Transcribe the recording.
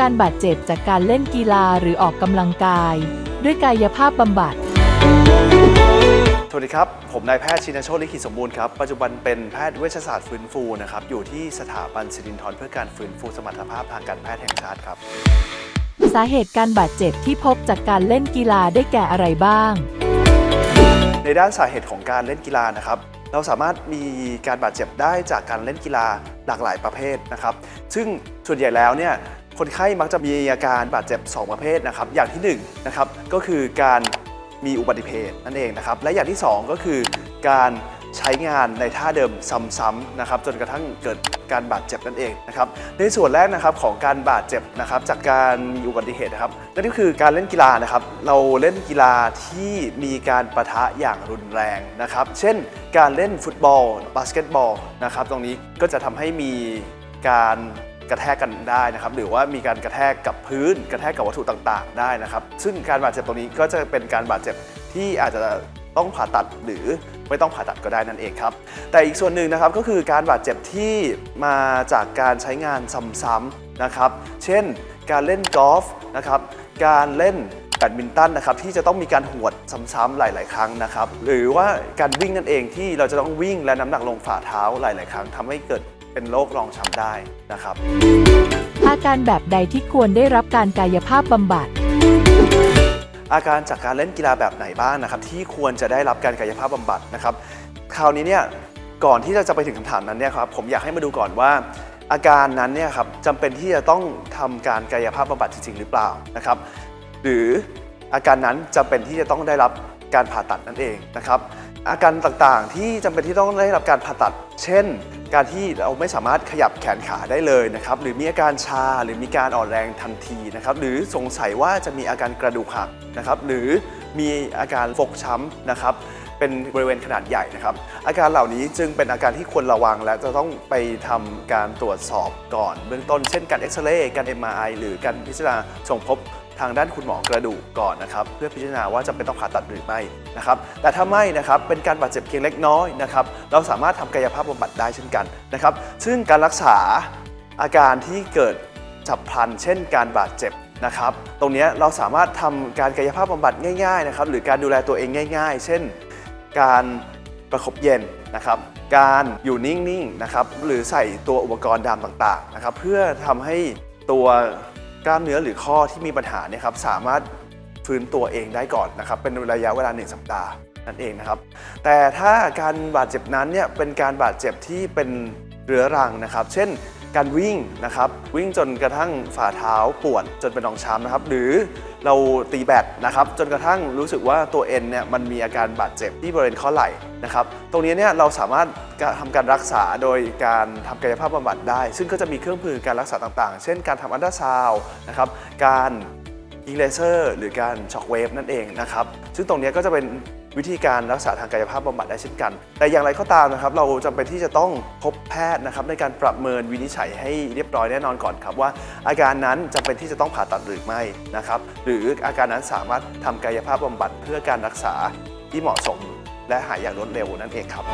การบาดเจ็บจากการเล่นกีฬาหรือออกกำลังกาย ด้วยกายภาพบำบัด สวัสดีครับ ผมนายแพทย์ชินโชติลิขิตสมบูรณ์ครับ ปัจจุบันเป็นแพทย์เวชศาสตร์ฟื้นฟูนะครับ อยู่ที่สถาบันสิรินทรเพื่อการฟื้นฟูสมรรถภาพทางการแพทย์แห่งชาติครับ สาเหตุการบาดเจ็บที่พบจากการเล่นกีฬาได้แก่อะไรบ้าง ในด้านสาเหตุของการเล่นกีฬานะครับ เราสามารถมีการบาดเจ็บได้จากการเล่นกีฬาหลากหลายประเภทนะครับ ซึ่งส่วนใหญ่แล้วเนี่ย คนไข้มักจะมีอาการบาดเจ็บ 2 ประเภทนะครับ อย่างที่1นงนะครับก็คือการมีอุบัติเหตุนั่นเองนะครับ และอย่างที่ 2 ก็คือการใช้งานในท่าเดิมซ้ำๆนะครับจนกระทั่งเกิดการบาดเจ็บนั่นเองนะครับในส่วนแรกนะครับของการบาดเจ็บนะครับจากการมีอุบัติเหตุนะครับนั่นก็คือการเล่นกีฬานะครับเราเล่นกีฬาที่มีการประทะอย่างรุนแรงนะครับ เช่น การเล่นฟุตบอลบาสเกตบอลนะครับตรงนี้ก็จะทำให้มีการ กระแทกกันได้นะครับหรือว่ามีการกระแทกกับพื้น กระแทกกับวัตถุต่างๆ ได้นะครับ ซึ่งการบาดเจ็บตรงนี้ก็จะเป็นการบาดเจ็บที่อาจจะต้องผ่าตัดหรือไม่ต้องผ่าตัดก็ได้นั่นเองครับ แต่อีกส่วนหนึ่งนะครับก็คือการบาดเจ็บที่มาจากการใช้งานซ้ำๆนะครับ เช่น การเล่นกอล์ฟนะครับการเล่นแบดมินตันนะครับที่จะต้องมีการหวดซ้ำๆหลาย ๆ ครั้งนะครับหรือว่าการวิ่งนั่นเองที่เราจะต้องวิ่งและน้ำหนักลงฝ่าเท้าหลาย ๆ ครั้งทำให้เกิด เป็นโรครองช้ำได้นะครับ อาการแบบใดที่ควรได้รับการกายภาพบำบัด อาการจากการเล่นกีฬาแบบไหนบ้างนะครับ ที่ควรจะได้รับการกายภาพบำบัดนะครับ คราวนี้เนี่ยก่อนที่เราจะไปถึงคำถามนั้นเนี่ยครับผมอยากให้มาดูก่อนว่า อาการนั้นเนี่ยครับจำเป็นที่จะต้องทำการกายภาพบำบัดจริงๆ หรือเปล่านะครับ หรืออาการนั้นจำเป็นที่จะต้องได้รับการผ่าตัดนั่นเองนะครับ อาการต่างๆที่จำเป็นที่ต้องได้รับการผ่าตัด เช่น การที่เราไม่สามารถขยับแขนขาได้เลยนะครับ หรือมีอาการชาหรือมีการอ่อนแรงทันทีนะครับ หรือสงสัยว่าจะมีอาการกระดูกหักนะครับ หรือมีอาการฟกช้ำนะครับ เป็นบริเวณขนาดใหญ่นะครับ อาการเหล่านี้จึงเป็นอาการที่ควรระวัง และจะต้องไปทำการตรวจสอบก่อนเบื้องต้น เช่นการเอ็กซเรย์การ MRI หรือการพิจารณาส่งพบ ทางด้านคุณหมอกระดูกก่อนนะครับเพื่อพิจารณาว่าจะเป็นต้องผ่าตัดหรือไม่นะครับแต่ถ้าไม่นะครับเป็นการบาดเจ็บเพียงเล็กน้อยนะครับเราสามารถทำกายภาพบำบัดได้เช่นกันนะครับซึ่งการรักษาอาการที่เกิดฉับพลัน เช่น การบาดเจ็บนะครับ ตรงนี้เราสามารถทำการกายภาพบำบัดง่ายๆนะครับหรือการดูแลตัวเองง่าย ๆ เช่น การประคบเย็นนะครับ การอยู่นิ่งๆนะครับหรือใส่ตัวอุปกรณ์ดามต่างๆนะครับเพื่อทำให้ตัว กล้ามเนื้อหรือข้อที่มีปัญหาเนี่ยครับสามารถฟื้นตัวเองได้ก่อนนะครับเป็นระยะเวลา 1 สัปดาห์นั่นเองนะครับ แต่ถ้าการบาดเจ็บนั้นเนี่ยเป็นการบาดเจ็บที่เป็นเรื้อรังนะครับ เช่น การวิ่งนะครับวิ่งจนกระทั่งฝ่าเท้าปวดจนเป็นรองช้ำนะครับ หรือเราตีแบตนะครับจนกระทั่งรู้สึกว่าตัวเอ็นเนี่ยมันมีอาการบาดเจ็บที่บริเวณข้อไหล่นะครับตรงนี้เนี่ยเราสามารถทำการรักษาโดยการทำกายภาพบำบัดได้ ซึ่งก็จะมีเครื่องมือการรักษาต่างๆ เช่นการทำอันตราซาวนะครับการ ยิงเลเซอร์หรือการช็อคเวฟนั่นเองนะครับ ซึ่งตรงนี้ก็จะเป็นวิธีการรักษาทางกายภาพบำบัดได้เช่นกัน แต่อย่างไรก็ตามนะครับ เราจำเป็นที่จะต้องพบแพทย์นะครับในการประเมินวินิจฉัยให้เรียบร้อยแน่นอนก่อนครับว่า อาการนั้นจำเป็นที่จะต้องผ่าตัดหรือไม่นะครับ หรืออาการนั้นสามารถทำกายภาพบำบัดเพื่อการรักษาที่เหมาะสม และหายอย่างรวดเร็วนั่นเองครับ